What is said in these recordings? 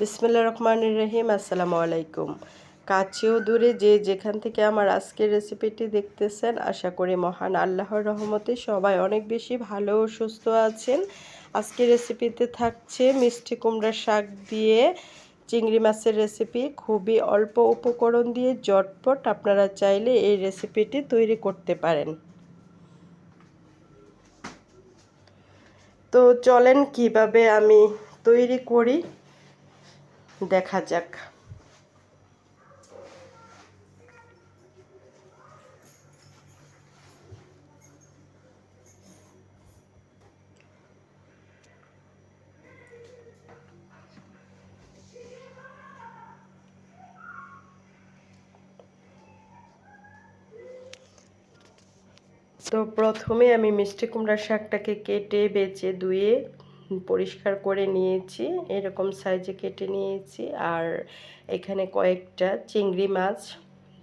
বিসমিল্লা রহমান রহিম, আসসালামু আলাইকুম। কাছেও দূরে যে যেখান থেকে আমার আজকের রেসিপিটি দেখতেছেন, আশা করি মহান আল্লাহর রহমতে সবাই অনেক বেশি ভালো ও সুস্থ আছেন। আজকের রেসিপিতে থাকছে মিষ্টি কুমড়ার শাক দিয়ে চিংড়ি মাছের রেসিপি। খুবই অল্প উপকরণ দিয়ে জটপট আপনারা চাইলে এই রেসিপিটি তৈরি করতে পারেন। তো চলেন কীভাবে আমি তৈরি করি। দেখা যাক। তো প্রথমে আমি মিষ্টি কুমড়ার শাকটাকে কেটে বেছে ধুয়ে পরিষ্কার করে নিয়েছি, এরকম সাইজে কেটে নিয়েছি। আর এখানে কয়েকটা চিংড়ি মাছ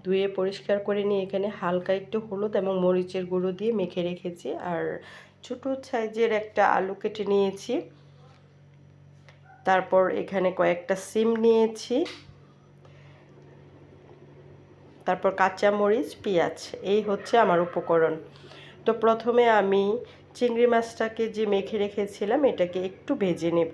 ধুয়ে পরিষ্কার করে নিয়ে এখানে হালকা একটু হলুদ এবং মরিচের গুঁড়ো দিয়ে মেখে রেখেছি। আর ছোটো সাইজের একটা আলু কেটে নিয়েছি। তারপর এখানে কয়েকটা সিম নিয়েছি। তারপর কাঁচা মরিচ পেঁয়াজ, এই হচ্ছে আমার উপকরণ। তো প্রথমে আমি চিংড়ি মাছটাকে যে মেখে রেখেছিলাম, এটাকে একটু ভেজে নেব।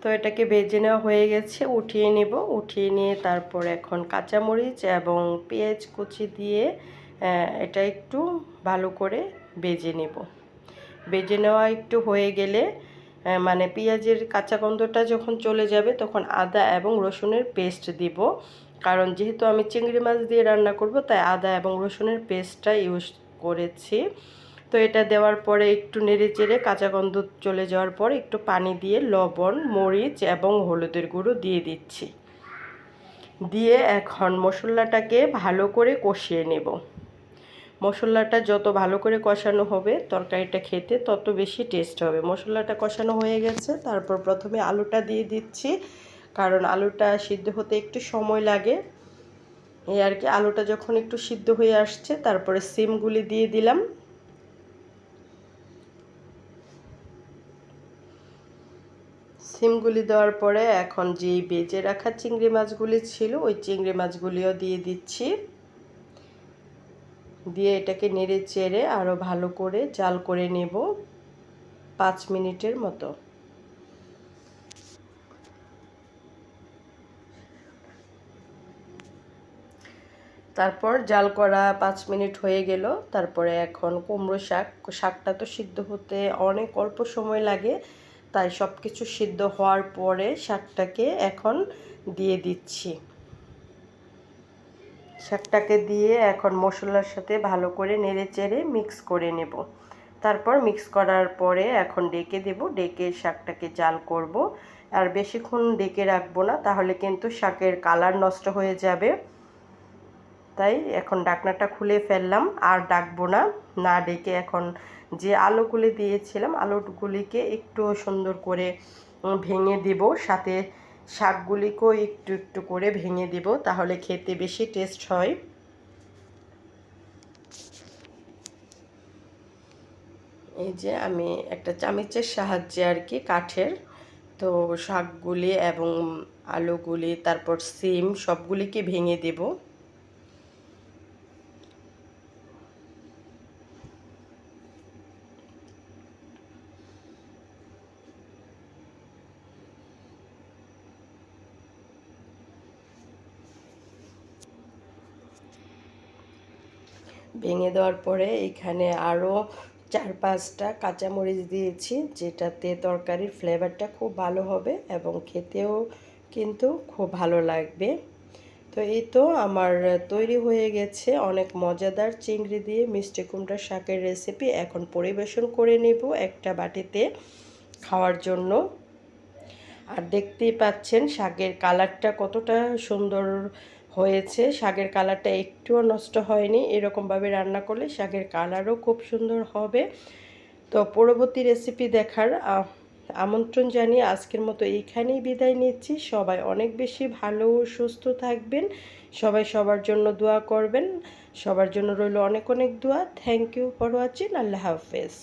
তো এটাকে ভেজে নেওয়া হয়ে গেছে, উঠিয়ে নেব। উঠিয়ে নিয়ে তারপর এখন কাঁচামরিচ এবং পেঁয়াজ কুচি দিয়ে এটা একটু ভালো করে বেজে নেব। বেজে নেওয়া একটু হয়ে গেলে মানে পেঁয়াজের কাঁচা গন্ধটা যখন চলে যাবে, তখন আদা এবং রসুনের পেস্ট দিব। কারণ যেহেতু আমি চিংড়ি মাছ দিয়ে রান্না করব, তাই আদা এবং রসুনের পেস্টটা ইউজ করেছি। তো এটা দেওয়ার পরে একটু নেড়ে চেড়ে কাঁচা গন্ধ চলে যাওয়ার পর একটু পানি দিয়ে লবণ, মরিচ এবং হলুদের গুঁড়ো দিয়ে দিচ্ছি। দিয়ে এখন মশলাটাকে ভালো করে কষিয়ে নেব। মশলাটা যত ভালো করে কষানো হবে তরকারিটা খেতে তত বেশি টেস্ট হবে। মশলাটা কষানো হয়ে গেছে, তারপর প্রথমে আলুটা দিয়ে দিচ্ছি, কারণ আলুটা সিদ্ধ হতে একটু সময় লাগে। এই আর কি, আলুটা যখন একটু সিদ্ধ হয়ে আসছে, তারপরে সিমগুলি দিয়ে দিলাম। সিমগুলি দেওয়ার পরে এখন যেই বেজে রাখা চিংড়ি মাছগুলি ছিল, ওই চিংড়ি মাছগুলিও দিয়ে দিচ্ছি। দিয়ে এটাকে নেড়ে চেড়ে আরও ভালো করে জাল করে নেব পাঁচ মিনিটের মতো। তারপর জাল করা পাঁচ মিনিট হয়ে গেল। তারপরে এখন কুমড়ো শাক, শাকটা তো সিদ্ধ হতে অনেক অল্প সময় লাগে, তাই সব কিছু সিদ্ধ হওয়ার পরে শাকটাকে এখন দিয়ে দিচ্ছি। শাকটাকে দিয়ে এখন মশলার সাথে ভালো করে নেড়ে চেড়ে মিক্স করে নেব। তারপর মিক্স করার পরে এখন ডেকে দেব। ডেকে শাকটাকে জাল করব। আর বেশিক্ষণ ডেকে রাখব না, তাহলে কিন্তু শাকের কালার নষ্ট হয়ে যাবে। তাই এখন ডাকনাটা খুলে ফেললাম, আর ডাকবো না। না ডেকে এখন যে আলুগুলি দিয়েছিলাম, আলুগুলিকে একটু সুন্দর করে ভেঙে দেব। সাথে শাকগুলিকেও একটু একটু করে ভেঙে দেব, তাহলে খেতে বেশি টেস্ট হয়। এই যে আমি একটা চামিচের সাহায্যে আর কি কাঠের, তো শাকগুলি এবং আলুগুলি, তারপর সিম সবগুলিকে ভেঙে দেবো। ভেঙে দেওয়ার পরে এখানে আরও চার পাঁচটা কাঁচামরিচ দিয়েছি, যেটাতে তরকারির ফ্লেভারটা খুব ভালো হবে এবং খেতেও কিন্তু খুব ভালো লাগবে। তো এই তো আমার তৈরি হয়ে গেছে অনেক মজাদার চিংড়ি দিয়ে মিষ্টি কুমড়ার শাকের রেসিপি এখন পরিবেশন করে নেব একটা বাটিতে খাওয়ার জন্য। আর দেখতেই পাচ্ছেন শাকের কালারটা কতটা সুন্দর হয়েছে, শাকের কালারটা একটুও নষ্ট হয়নি। এরকমভাবে রান্না করলে শাকের কালারও খুব সুন্দর হবে। তো পরবর্তী রেসিপি দেখার আমন্ত্রণ জানিয়ে আজকের মতো এইখানেই বিদায় নিচ্ছি। সবাই অনেক বেশি ভালো সুস্থ থাকবেন। সবাই সবার জন্য দোয়া করবেন। সবার জন্য রইল অনেক অনেক দোয়া। থ্যাংক ইউ ফর ওয়াচিং আল্লাহ হাফেজ।